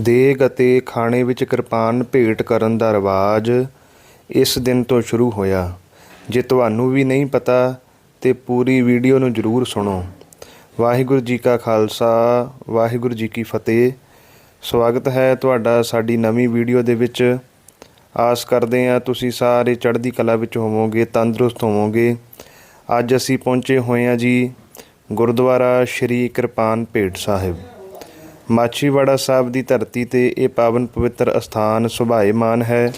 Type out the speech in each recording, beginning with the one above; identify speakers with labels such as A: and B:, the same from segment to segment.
A: ਦੇਗ ਅਤੇ ਖਾਣੇ ਵਿੱਚ ਕਿਰਪਾਨ ਭੇਟ ਕਰਨ ਦਾ ਰਿਵਾਜ ਇਸ ਦਿਨ ਤੋਂ ਸ਼ੁਰੂ ਹੋਇਆ। ਜੇ ਤੁਹਾਨੂੰ ਵੀ ਨਹੀਂ ਪਤਾ ਤੇ ਪੂਰੀ ਵੀਡੀਓ ਨੂੰ ਜ਼ਰੂਰ ਸੁਣੋ। ਵਾਹਿਗੁਰੂ ਜੀ ਕਾ ਖਾਲਸਾ, ਵਾਹਿਗੁਰੂ ਜੀ ਕੀ ਫਤਿਹ। ਸਵਾਗਤ ਹੈ ਤੁਹਾਡਾ ਸਾਡੀ ਨਵੀਂ ਵੀਡੀਓ ਦੇ ਵਿੱਚ। ਆਸ ਕਰਦੇ ਹਾਂ ਤੁਸੀਂ ਸਾਰੇ ਚੜ੍ਹਦੀ ਕਲਾ ਵਿੱਚ ਹੋਵੋਗੇ, ਤੰਦਰੁਸਤ ਹੋਵੋਗੇ। ਅੱਜ ਅਸੀਂ ਪਹੁੰਚੇ ਹੋਏ ਹਾਂ ਜੀ ਗੁਰਦੁਆਰਾ ਸ਼੍ਰੀ ਕਿਰਪਾਨ ਭੇਟ ਸਾਹਿਬ। ਮਾਛੀਵਾੜਾ ਸਾਹਿਬ ਦੀ ਧਰਤੀ ਤੇ ਇਹ ਪਾਵਨ ਪਵਿੱਤਰ ਅਸਥਾਨ ਸੁਭਾਏਮਾਨ ਹੈ।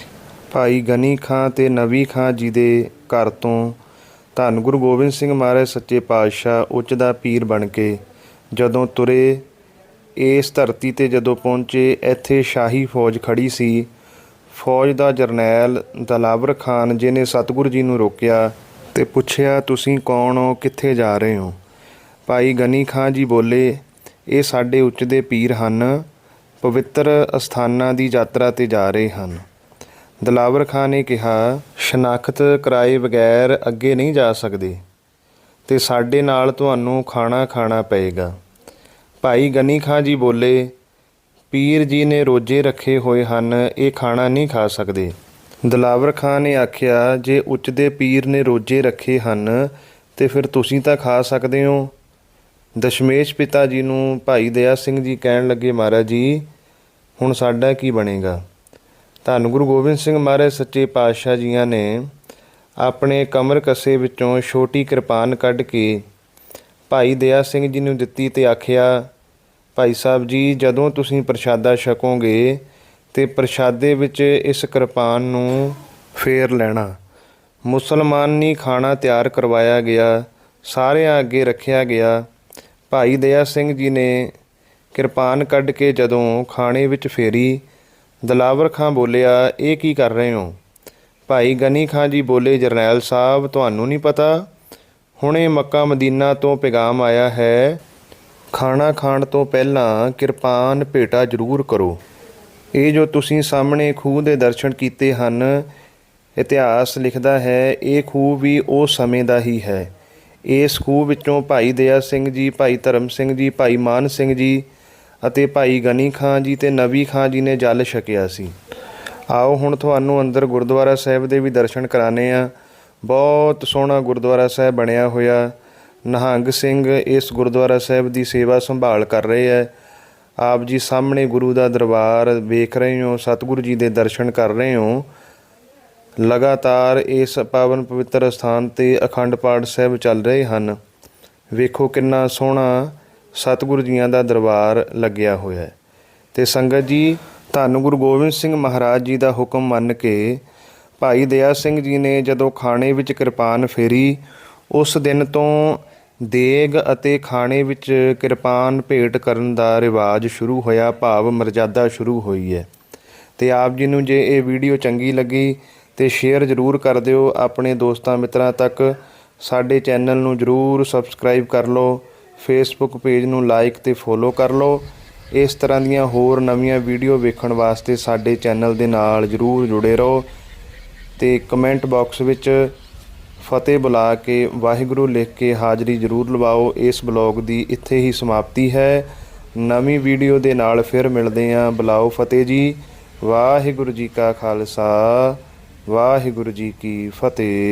A: ਭਾਈ ਗਨੀ ਖਾਂ ਤੇ ਨਵੀ ਖਾਂ ਜੀ ਦੇ ਘਰ ਤੋਂ ਧੰਨ ਗੁਰੂ ਗੋਬਿੰਦ ਸਿੰਘ ਮਹਾਰਾਜ ਸੱਚੇ ਪਾਤਸ਼ਾਹ ਉੱਚ ਦਾ ਪੀਰ ਬਣ ਕੇ ਜਦੋਂ ਤੁਰੇ, ਇਸ ਧਰਤੀ ਤੇ ਜਦੋਂ ਪਹੁੰਚੇ, ਇੱਥੇ ਸ਼ਾਹੀ ਫੌਜ ਖੜੀ ਸੀ। ਫੌਜ ਦਾ ਜਰਨੈਲ ਦਲਾਵਰ ਖਾਨ ਜੀ ਨੇ ਸਤਿਗੁਰੂ ਜੀ ਨੂੰ ਰੋਕਿਆ ਤੇ ਪੁੱਛਿਆ, ਤੁਸੀਂ ਕੌਣ ਹੋ? ਕਿੱਥੇ ਜਾ ਰਹੇ ਹੋ? ਭਾਈ ਗਨੀ ਖਾਂ ਜੀ ਬੋਲੇ ਇਹ ਸਾਡੇ ਉੱਚ ਦੇ ਪੀਰ ਹਨ, ਪਵਿੱਤਰ ਅਸਥਾਨਾਂ ਦੀ ਯਾਤਰਾ ਤੇ ਜਾ ਰਹੇ ਹਨ। ਦਲਾਵਰ ਖਾਨ ਨੇ ਕਿਹਾ, ਸ਼ਨਾਖਤ ਕਰਾਏ ਬਗੈਰ ਅੱਗੇ ਨਹੀਂ ਜਾ ਸਕਦੇ ਤੇ ਸਾਡੇ ਨਾਲ ਤੁਹਾਨੂੰ ਖਾਣਾ ਖਾਣਾ ਪਏਗਾ। ਭਾਈ ਗਨੀ ਖਾਂ ਜੀ ਬੋਲੇ, ਪੀਰ ਜੀ ਨੇ ਰੋਜੇ ਰੱਖੇ ਹੋਏ ਹਨ, ਇਹ ਖਾਣਾ ਨਹੀਂ ਖਾ ਸਕਦੇ। ਦਲਾਵਰ ਖਾਨ ਨੇ ਆਖਿਆ, ਜੇ ਉੱਚ ਦੇ ਪੀਰ ਨੇ ਰੋਜੇ ਰੱਖੇ ਹਨ, ਤੇ ਫਿਰ ਤੁਸੀਂ ਤਾਂ ਖਾ ਸਕਦੇ ਹੋ। ਦਸ਼ਮੇਸ਼ ਪਿਤਾ ਜੀ ਨੂੰ ਭਾਈ ਦਇਆ ਸਿੰਘ ਜੀ ਕਹਿਣ ਲੱਗੇ, ਮਹਾਰਾਜ ਜੀ, ਹੁਣ ਸਾਡਾ ਕੀ ਬਣੇਗਾ? ਧੰਨ ਗੁਰੂ ਗੋਬਿੰਦ ਸਿੰਘ ਮਹਾਰਾਜ ਸੱਚੇ ਪਾਤਸ਼ਾਹ ਜੀਆਂ ਨੇ ਆਪਣੇ ਕਮਰ ਕਸੇ ਵਿੱਚੋਂ ਛੋਟੀ ਕਿਰਪਾਨ ਕੱਢ ਕੇ ਭਾਈ ਦਇਆ ਸਿੰਘ ਜੀ ਨੂੰ ਦਿੱਤੀ ਤੇ ਆਖਿਆ, ਭਾਈ ਸਾਹਿਬ ਜੀ, ਜਦੋਂ ਤੁਸੀਂ ਪ੍ਰਸ਼ਾਦਾ ਛਕੋਗੇ ਤੇ ਪ੍ਰਸ਼ਾਦੇ ਵਿੱਚ ਇਸ ਕਿਰਪਾਨ ਨੂੰ ਫੇਰ ਲੈਣਾ। ਮੁਸਲਮਾਨੀ ਖਾਣਾ ਤਿਆਰ ਕਰਵਾਇਆ ਗਿਆ, ਸਾਰਿਆਂ ਅੱਗੇ ਰੱਖਿਆ ਗਿਆ ਭਾਈ ਦਇਆ ਸਿੰਘ ਜੀ ਨੇ ਕਿਰਪਾਨ ਕੱਢ ਕੇ ਜਦੋਂ ਖਾਣੇ ਵਿੱਚ ਫੇਰੀ, ਦਲਾਵਰ ਖਾਂ ਬੋਲਿਆ, ਇਹ ਕੀ ਕਰ ਰਹੇ ਹੋ? ਭਾਈ ਗਨੀ ਖਾਂ ਜੀ ਬੋਲੇ, ਜਰਨੈਲ ਸਾਹਿਬ, ਤੁਹਾਨੂੰ ਨਹੀਂ ਪਤਾ, ਹੁਣੇ ਮੱਕਾ ਮਦੀਨਾ ਤੋਂ ਪੈਗਾਮ ਆਇਆ ਹੈ। ਖਾਣਾ ਖਾਣ ਤੋਂ ਪਹਿਲਾਂ ਕਿਰਪਾਨ ਭੇਟਾ ਜ਼ਰੂਰ ਕਰੋ। ਇਹ ਜੋ ਤੁਸੀਂ ਸਾਹਮਣੇ ਖੂਹ ਦੇ ਦਰਸ਼ਨ ਕੀਤੇ ਹਨ, ਇਤਿਹਾਸ ਲਿਖਦਾ ਹੈ, ਇਹ ਖੂਹ ਵੀ ਉਹ ਸਮੇਂ ਦਾ ਹੀ ਹੈ। ਇਸ ਖੂਹ ਵਿੱਚੋਂ ਭਾਈ ਦਇਆ ਸਿੰਘ ਜੀ, ਭਾਈ ਧਰਮ ਸਿੰਘ ਜੀ, ਭਾਈ ਮਾਨ ਸਿੰਘ ਜੀ ਅਤੇ ਭਾਈ ਗਨੀ ਖਾਂ ਜੀ ਤੇ ਨਵੀ ਖਾਂ ਜੀ ਨੇ ਜਲ ਛਕਿਆ ਸੀ। ਆਓ ਹੁਣ ਤੁਹਾਨੂੰ ਅੰਦਰ ਗੁਰਦੁਆਰਾ ਸਾਹਿਬ ਦੇ ਵੀ ਦਰਸ਼ਨ ਕਰਾਣੇ ਆ ਬਹੁਤ ਸੋਹਣਾ ਗੁਰਦੁਆਰਾ ਸਾਹਿਬ ਬਣਿਆ ਹੋਇਆ। ਨਿਹੰਗ ਸਿੰਘ ਇਸ ਗੁਰਦੁਆਰਾ ਸਾਹਿਬ ਦੀ ਸੇਵਾ ਸੰਭਾਲ ਕਰ ਰਹੇ ਹੈ। ਆਪ ਜੀ ਸਾਹਮਣੇ ਗੁਰੂ ਦਾ ਦਰਬਾਰ ਵੇਖ ਰਹੇ ਹੋ, ਸਤਿਗੁਰੂ ਜੀ ਦੇ ਦਰਸ਼ਨ ਕਰ ਰਹੇ ਹੋ। ਲਗਾਤਾਰ ਇਸ ਪਾਵਨ ਪਵਿੱਤਰ ਸਥਾਨ ਤੇ ਅਖੰਡ ਪਾਠ ਸਾਹਿਬ ਚੱਲ ਰਹੇ ਹਨ। ਵੇਖੋ ਕਿੰਨਾ ਸੋਹਣਾ ਸਤਿਗੁਰੂ ਜੀਆਂ ਦਾ ਦਰਬਾਰ ਲੱਗਿਆ ਹੋਇਆ ਹੈ। ਤੇ ਸੰਗਤ ਜੀ, ਧੰਨ ਗੁਰੂ ਗੋਬਿੰਦ ਸਿੰਘ ਮਹਾਰਾਜ ਜੀ ਦਾ ਹੁਕਮ ਮੰਨ ਕੇ ਭਾਈ ਦਇਆ ਸਿੰਘ ਜੀ ਨੇ ਜਦੋਂ ਖਾਣੇ ਵਿੱਚ ਕਿਰਪਾਨ ਫੇਰੀ, ਉਸ ਦਿਨ ਤੋਂ ਦੇਗ ਅਤੇ ਖਾਣੇ ਵਿੱਚ ਕਿਰਪਾਨ ਭੇਟ ਕਰਨ ਦਾ ਰਿਵਾਜ ਸ਼ੁਰੂ ਹੋਇਆ, ਭਾਵ ਮਰਜ਼ਾਦਾ ਸ਼ੁਰੂ ਹੋਈ ਹੈ। ਤੇ ਆਪ ਜੀ ਨੂੰ ਜੇ ਇਹ ਵੀਡੀਓ ਚੰਗੀ ਲੱਗੀ ਤੇ ਸ਼ੇਅਰ ਜ਼ਰੂਰ ਕਰ ਦਿਓ। ਆਪਣੇ ਦੋਸਤਾਂ ਮਿੱਤਰਾਂ ਤੱਕ ਸਾਡੇ ਚੈਨਲ ਨੂੰ ਜ਼ਰੂਰ ਸਬਸਕ੍ਰਾਈਬ ਕਰ ਲਓ। ਫੇਸਬੁੱਕ ਪੇਜ ਨੂੰ ਲਾਈਕ ਤੇ ਫੋਲੋ ਕਰ ਲਓ। ਇਸ ਤਰ੍ਹਾਂ ਦੀਆਂ ਹੋਰ ਨਵੀਆਂ ਵੀਡੀਓ ਵੇਖਣ ਵਾਸਤੇ ਸਾਡੇ ਚੈਨਲ ਦੇ ਨਾਲ ਜ਼ਰੂਰ ਜੁੜੇ ਰਹੋ ਤੇ ਕਮੈਂਟ ਬਾਕਸ ਵਿੱਚ ਫਤਿਹ ਬੁਲਾ ਕੇ ਵਾਹਿਗੁਰੂ ਲਿਖ ਕੇ ਹਾਜ਼ਰੀ ਜ਼ਰੂਰ ਲਵਾਓ। ਇਸ ਬਲੌਗ ਦੀ ਇੱਥੇ ਹੀ ਸਮਾਪਤੀ ਹੈ। ਨਵੀਂ ਵੀਡੀਓ ਦੇ ਨਾਲ ਫਿਰ ਮਿਲਦੇ ਆਂ ਬੁਲਾਓ ਫਤਿਹ ਜੀ। ਵਾਹਿਗੁਰੂ ਜੀ ਕਾ ਖਾਲਸਾ। ਵਾਹਿਗੁਰੂ ਜੀ ਕੀ ਫਤਿਹ।